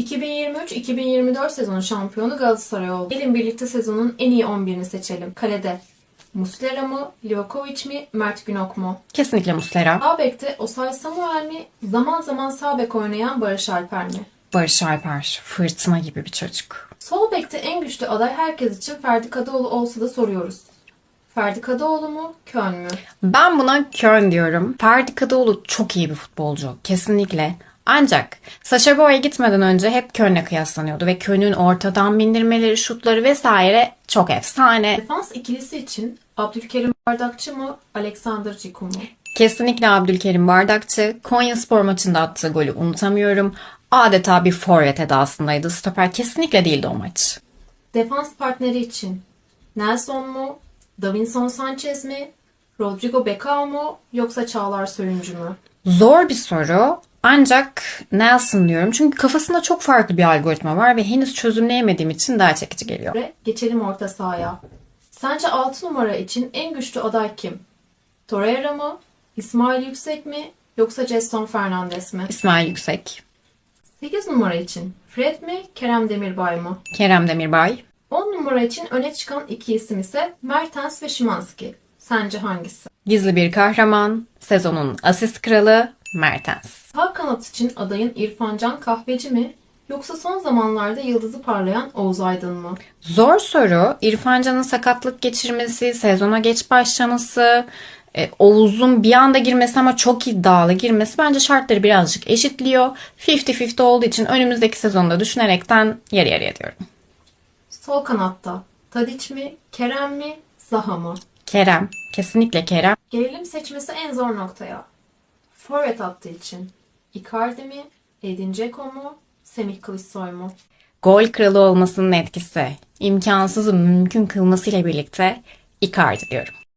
2023-2024 sezonu şampiyonu Galatasaray oldu. Gelin birlikte sezonun en iyi 11'ini seçelim. Kalede Muslera mı, Livakovic mi, Mert Günok mu? Kesinlikle Muslera. Sağ bekte Osay Samuel mi, zaman zaman sağ bek oynayan Barış Alper mi? Barış Alper. Fırtına gibi bir çocuk. Sol bekte en güçlü aday herkes için Ferdi Kadıoğlu olsa da soruyoruz. Ferdi Kadıoğlu mu, Köln mü? Ben buna Köln diyorum. Ferdi Kadıoğlu çok iyi bir futbolcu. Kesinlikle. Ancak Sacha Boey'e gitmeden önce hep Köln'e kıyaslanıyordu ve Köln'ün ortadan bindirmeleri, şutları vesaire çok efsane. Defans ikilisi için Abdülkerim Bardakçı mı, Alexander Ciku mu? Kesinlikle Abdülkerim Bardakçı. Konya Spor maçında attığı golü unutamıyorum. Adeta bir forvet edasındaydı. Stoper kesinlikle değildi o maç. Defans partneri için Nelson mu, Davinson Sanchez mi, Rodrigo Becao mu yoksa Çağlar Söyüncü mü? Zor bir soru. Ancak Nelson diyorum. Çünkü kafasında çok farklı bir algoritma var ve henüz çözümleyemediğim için daha çekici geliyor. Ve geçelim orta sahaya. Sence 6 numara için en güçlü aday kim? Torreira mı, İsmail Yüksek mi yoksa Jason Fernandes mi? İsmail Yüksek, 8 numara için Fred mi, Kerem Demirbay mı? Kerem Demirbay, 10 numara için öne çıkan iki isim ise Mertens ve Szymanski. Sence hangisi? gizli bir kahraman, sezonun asist kralı Mertens. Sağ kanat için adayın İrfan Can Kahveci mi yoksa son zamanlarda yıldızı parlayan Oğuz Aydın mı? Zor soru. İrfan Can'ın sakatlık geçirmesi, sezona geç başlaması, e, Oğuz'un bir anda girmesi ama çok iddialı girmesi bence şartları birazcık eşitliyor. 50-50 olduğu için önümüzdeki sezonda düşünerekten yarı yarıya diyorum. Sol kanatta Tadiç mi, Kerem mi, Zaha mı? Kerem, kesinlikle Kerem. Gerilim seçmesi en zor noktaya. Forvet hattı için Icardi mi, Edin Dzeko mu, Semih Kılıçsoy mu? Gol kralı olmasının etkisi, imkansızı mümkün kılmasıyla birlikte Icardi diyorum.